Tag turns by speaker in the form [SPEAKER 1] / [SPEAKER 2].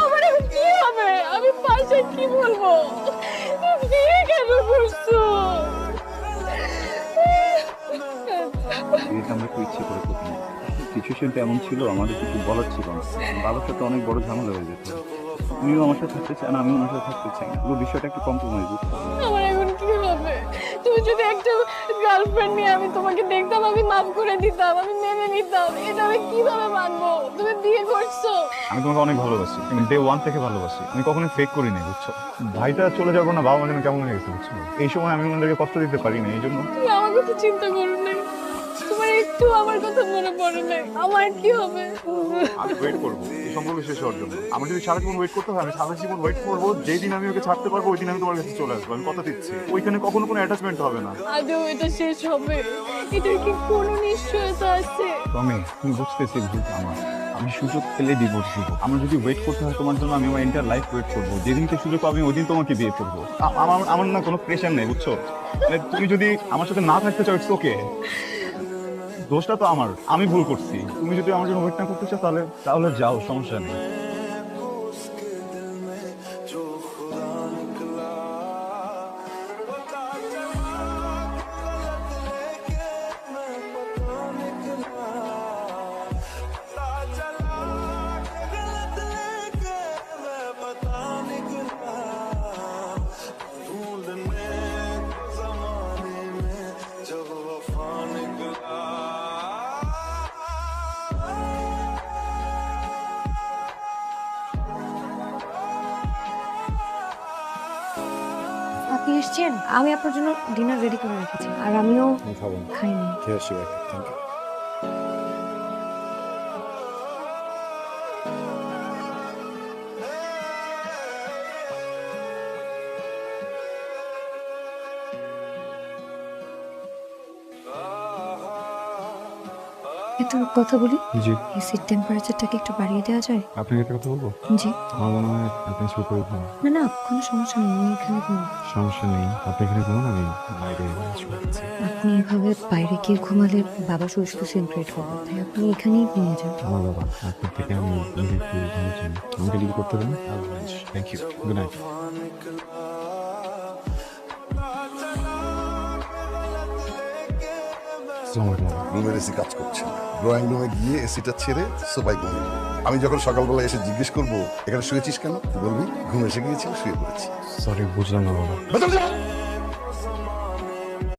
[SPEAKER 1] আমার এখন
[SPEAKER 2] আমরা এমন ছিল, আমাদের কিছু বলার ছিল না। বাবার সাথে অনেক বড় ঝামেলা হয়ে যেত। উনিও আমার সাথে থাকতে চান আমিও ওনার সাথে থাকতে চাই পুরো বিষয়টা একটু কম্প্রোমাইজ পারছি।
[SPEAKER 1] আমার এখন কি হবে? তুমি যদি একটা গার্লফ্রেন্ড নিয়ে আমি তোমাকে দেখতাম আমি মাফ করে দিতাম আমি মেনে নিতাম এটা আমি কীভাবে মানবো? তুমি বিয়ে করছ।
[SPEAKER 3] আমি তোমাকে অনেক ভালোবাসি। আমি ডে ওয়ান থেকে ভালোবাসি। আমি কখনোই ফেক করি নাই বুঝছ? ভাইটা চলে যাব না বাবা মা যেন কেমন হয়ে গেছে বুঝছ? এই সময় আমি ওনাদেরকে কষ্ট দিতে পারি না এই জন্য।
[SPEAKER 1] তুমি আমার কথা চিন্তা করো না একটু আমার কথা মনে পড়ে না আমার কি হবে?
[SPEAKER 3] আমি ওয়েট করব। এই সম্পর্ক শেষ হওয়ার জন্য। আমার যদি সারা জীবন ওয়েট করতে হয় আমি সারা জীবন ওয়েট করব যেই দিন আমি ওকে ছাড়তে পারব ওই দিন আমি তোমার কাছে চলে আসব। আমি কথা দিচ্ছি। ওইখানে কখনো কোনো অ্যাটাচমেন্ট হবে না।
[SPEAKER 1] আদৌ এটা শেষ হবে? এটার কি কোনো নিশ্চয়তা আছে?
[SPEAKER 2] আমি তুমি বুঝতেছি ভুলটা আমার। আমি সুযোগ পেলে ডিভোর্স দিব। আমার যদি ওয়েট করতে হয় তোমার জন্য আমি আমার এন্টার লাইফ ওয়েট করব। যেদিনকে সুযোগ পাবো আমি ওই দিন তোমাকে বিয়ে করব। আমার আমার না কোনো প্রেশার নেই বুঝছ? মানে তুমি যদি আমার সাথে না থাকতে চাও ইটস ওকে দোষটা তো আমার। আমি ভুল করছি। তুমি যদি আমার জন্য ওয়েট না করতে চাও তাহলে তাহলে যাও, সমস্যা নেই।
[SPEAKER 4] আপনি এসছেন? আমি আপনার জন্য ডিনার রেডি করে রেখেছি আর আমিও
[SPEAKER 3] খাব
[SPEAKER 4] খাইনি।
[SPEAKER 3] খেয়ে আসি থ্যাংক ইউ
[SPEAKER 4] একটু কথা বলি?
[SPEAKER 3] জি।
[SPEAKER 4] এসির টেম্পারেচারটাকে একটু বাড়িয়ে দেওয়া যায়?
[SPEAKER 3] আপনাকে একটা কথা বলব?
[SPEAKER 4] জি।
[SPEAKER 3] আমার মনে হয় আপনি শুরু করে
[SPEAKER 4] না না কোনো সমস্যা নেই এখানে ঘুমাবো।
[SPEAKER 3] সমস্যা নেই। আপনি এখানে ঘুমান আমি বাইরে
[SPEAKER 4] আপনি এভাবে বাইরে গিয়ে ঘুমালে বাবা শুধু সেলিব্রেট করবে তাই আপনি এখানেই ঘুমিয়ে যান।
[SPEAKER 3] আমার বাবা আপনার থেকে আমি একটু আমাকে লিভ করতে দেবেন থ্যাংক ইউ গুড নাইট
[SPEAKER 5] রুমের এসি কাজ করছে ড্রয়িং রুমে গিয়ে এসিটা ছেড়ে সবাই ঘুমিয়ে আমি যখন সকালবেলা এসে জিজ্ঞেস করব এখানে শুয়েছিস কেন? বলবি? ঘুম এসে গিয়েছিল শুয়ে পড়েছি।
[SPEAKER 3] সরি বুঝলাম না বাবা।